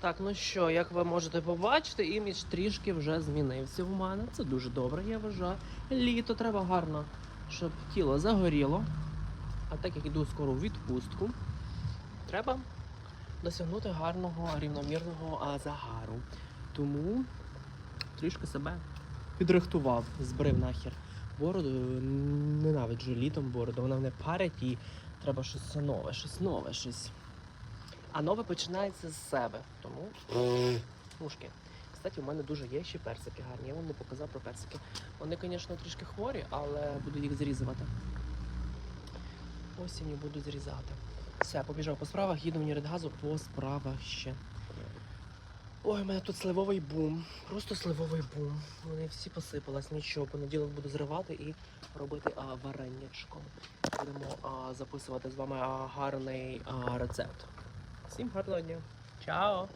Так, ну що, як ви можете побачити, імідж трішки вже змінився у мене. Це дуже добре, я вважаю. Літо треба гарно, щоб тіло загоріло. А так як іду скоро у відпустку, треба досягнути гарного рівномірного а, загару. Тому трішки себе підрихтував, збрив нахер бороду. Ненавиджу літом бороду, вона мене парить і треба щось нове, щось нове, щось. А нове починається з себе. Тому мушки. Кстати, у мене дуже є ще персики гарні. Я вам не показав про персики. Вони, звісно, трішки хворі, але буду їх зрізувати. Осінню буду зрізати. Все, побіжав по справах, їду в Ніридгазу по справах ще. Ой, у мене тут сливовий бум. Просто сливовий бум. Вони всі посипались, нічого. Понеділок буду зривати і робити а, варенячко. Будемо а, записувати з вами а, гарний а, рецепт. Всім гарного дня. Чао!